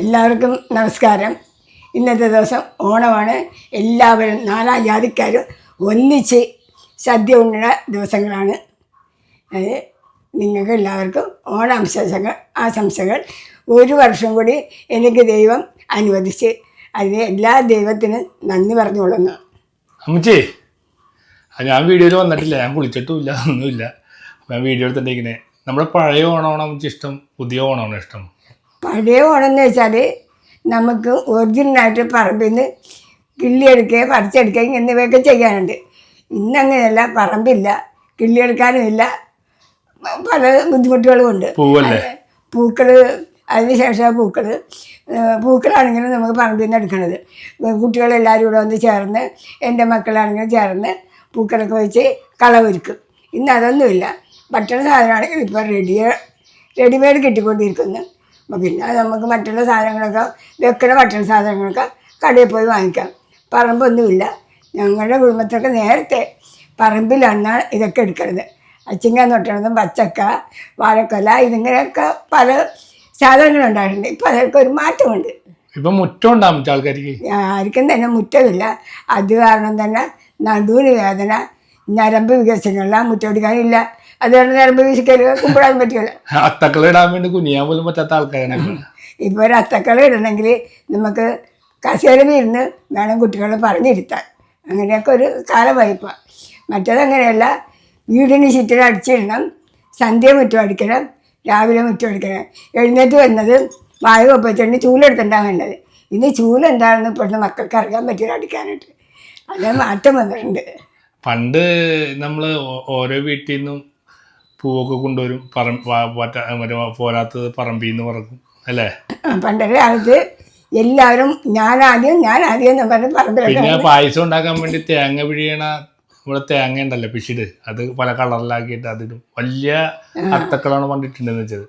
എല്ലാവർക്കും നമസ്കാരം. ഇന്നത്തെ ദിവസം ഓണമാണ്. എല്ലാവരും നാലാ ജാതിക്കാരും ഒന്നിച്ച് സദ്യ ഉണ്ണുന്ന ദിവസങ്ങളാണ്. അത് നിങ്ങൾക്ക് എല്ലാവർക്കും ഓണാംശങ്ങൾ ആശംസകൾ. ഒരു വർഷം കൂടി എനിക്ക് ദൈവം അനുവദിച്ച് അതിന് എല്ലാ ദൈവത്തിനും നന്ദി പറഞ്ഞുകൊള്ളുന്നു. അമ്മച്ചേ ഞാൻ വീഡിയോയിൽ വന്നിട്ടില്ല. ഞാൻ കുളിച്ചിട്ടുമില്ല ഒന്നുമില്ല. ഞാൻ വീഡിയോ എടുത്തിട്ടുണ്ടെങ്കിൽ നമ്മുടെ പഴയ ഓണമാണോ അമ്മച്ചി ഇഷ്ടം? പുതിയ ഓണമാണോ ഇഷ്ടം? പഴയ ഓണമെന്ന് വെച്ചാൽ നമുക്ക് ഒറിജിനലായിട്ട് പറമ്പിൽ നിന്ന് കിള്ളിയെടുക്കുക പറിച്ചെടുക്കുക എന്നിവയൊക്കെ ചെയ്യാനുണ്ട്. ഇന്നങ്ങനെയല്ല പറമ്പില്ല കിള്ളിയെടുക്കാനുമില്ല. പല ബുദ്ധിമുട്ടുകളും ഉണ്ട് പൂക്കൾ അതിനുശേഷം പൂക്കൾ പൂക്കളാണെങ്കിലും നമുക്ക് പറമ്പിൽ നിന്ന് എടുക്കണത്. കുട്ടികളെല്ലാവരും കൂടെ വന്ന് ചേർന്ന് എന്റെ മക്കളാണെങ്കിലും ചേർന്ന് പൂക്കളൊക്കെ വെച്ച് കളവൊരുക്കും. ഇന്ന് അതൊന്നുമില്ല. ഭക്ഷണ സാധനമാണെങ്കിൽ ഇപ്പോൾ റെഡി റെഡിമെയ്ഡ് കിട്ടിക്കൊണ്ടിരിക്കുന്നു. പിന്നെ നമുക്ക് മറ്റുള്ള സാധനങ്ങളൊക്കെ വെക്കണ മറ്റുള്ള സാധനങ്ങളൊക്കെ കടയിൽ പോയി വാങ്ങിക്കാം. പറമ്പൊന്നുമില്ല. ഞങ്ങളുടെ കുടുംബത്തൊക്കെ നേരത്തെ പറമ്പിലാണ് ഇതൊക്കെ എടുക്കുന്നത് അച്ചിങ്ങ തൊട്ടണതും പച്ചക്ക വാഴക്കൊല ഇതിങ്ങനെയൊക്കെ പല സാധനങ്ങളുണ്ടായിട്ടുണ്ട് ഇപ്പം അതൊക്കെ ഒരു മാറ്റമുണ്ട്. ഇപ്പം മുറ്റം ഉണ്ടാകും ആൾക്കാർക്ക്. ആർക്കും തന്നെ മുറ്റമില്ല. അത് കാരണം തന്നെ നടുവിന് വേദന ഞരമ്പ് വികസനമുള്ള മുറ്റോടിക്കാനില്ല അതുകൊണ്ട് ഞരമ്പ് വികസിക്കാൻ കുമ്പിടാൻ പറ്റില്ല അത്തക്കള ഇടാൻ വേണ്ടി കുനിയാൻ പോലും പറ്റാത്ത ആൾക്കാരാണ് ഇപ്പൊ. ഒരു അത്തക്കള ഇടണമെങ്കിൽ നമുക്ക് കസേര വീരുന്ന് വേണം കുട്ടികളെ പറഞ്ഞിരുത്താൻ. അങ്ങനെയൊക്കെ ഒരു കാലവായ്പ. മറ്റേതങ്ങനെയല്ല വീടിന് ചുറ്റിൽ അടിച്ചിടണം. സന്ധ്യ മുറ്റം അടിക്കണം. രാവിലെ മുറ്റം അടിക്കണം. എഴുന്നേറ്റ് വന്നത് വായ ഒപ്പിച്ചിട്ട് ചൂലെടുത്തിട്ടാണ് വേണ്ടത് ഇന്ന് ചൂലെന്താണെന്ന് ഇപ്പോഴത്തെ മക്കൾക്ക് അറിയാൻ പറ്റില്ല അടിക്കാനായിട്ട്. അത് മാറ്റം വന്നിട്ടുണ്ട്. പണ്ട് നമ്മൾ ഓരോ വീട്ടിൽ നിന്നും പൂവൊക്കെ കൊണ്ടുവരും. പറ വ- പറ്റ- മറ്റേ പോരാത്തത് പറമ്പിൽ നിന്ന് പറക്കും. അല്ലേ? പണ്ടൊക്കെ കാലത്ത് എല്ലാവരും ഞാൻ ആദ്യം എന്ന് പറഞ്ഞ് പറമ്പിലൊക്കെ പിന്നെ പായസം ഉണ്ടാക്കാൻ വേണ്ടി തേങ്ങ പിഴിയണ ഇവിടെ തേങ്ങ ഉണ്ടല്ലോ പിഷിട് അത് പല കളറിലാക്കിയിട്ട് അതിടും. വലിയ അത്തക്കളാണ് പണ്ടിട്ടുണ്ടെന്ന് വെച്ചത്.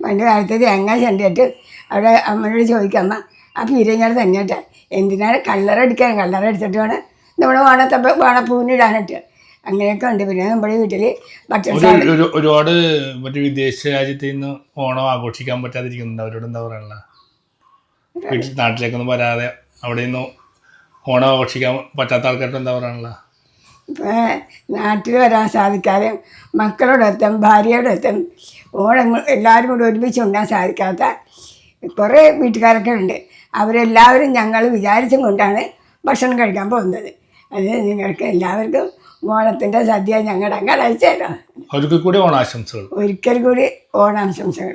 പണ്ട് കാലത്ത് തേങ്ങ ചെണ്ടിട്ട് അവിടെ അമ്മയോട് ചോദിക്കാം അമ്മ ആ പീരങ്ങൾ തന്നെ എന്തിനാണ് കള്ളറടിക്കാൻ കള്ളറടിച്ചിട്ട് വേണം നമ്മുടെ വാണപ്പൂവിന് ഇടാനിട്ട്. അങ്ങനെയൊക്കെ ഉണ്ട്. പിന്നെ നമ്മുടെ വീട്ടിൽ ഭക്ഷണം ഒരു ഒരു- ഒരുപാട് മറ്റു വിദേശ രാജ്യത്ത് നിന്ന് ഓണം ആഘോഷിക്കാൻ പറ്റാതിരിക്കുന്നുണ്ട്. അവരോട് എന്താ പറയാനുള്ള? വീട്ടിൽ നാട്ടിലേക്കൊന്നും വരാതെ അവിടെ നിന്ന് ഓണം ആഘോഷിക്കാൻ പറ്റാത്ത ആൾക്കാരോട് എന്താ പറയാനുള്ള? ഇപ്പം നാട്ടിൽ വരാൻ സാധിക്കാതെ മക്കളോടൊത്തും ഭാര്യയോടൊത്തും ഓണം എല്ലാവരും കൂടി ഒരുമിച്ച് ഉണ്ടാൻ സാധിക്കാത്ത കുറേ വീട്ടുകാരൊക്കെ ഉണ്ട്. അവരെല്ലാവരും ഞങ്ങൾ വിചാരിച്ചും കൊണ്ടാണ് ഭക്ഷണം കഴിക്കാൻ പോകുന്നത്. അത് നിങ്ങൾക്ക് എല്ലാവർക്കും ഓണത്തിന്റെ സദ്യ ഞങ്ങളുടെ അങ്ങനെ അയച്ചു തരാം അവർക്ക് കൂടി ഓണാശംസകൾ. ഒരിക്കൽ കൂടി ഓണാശംസകൾ.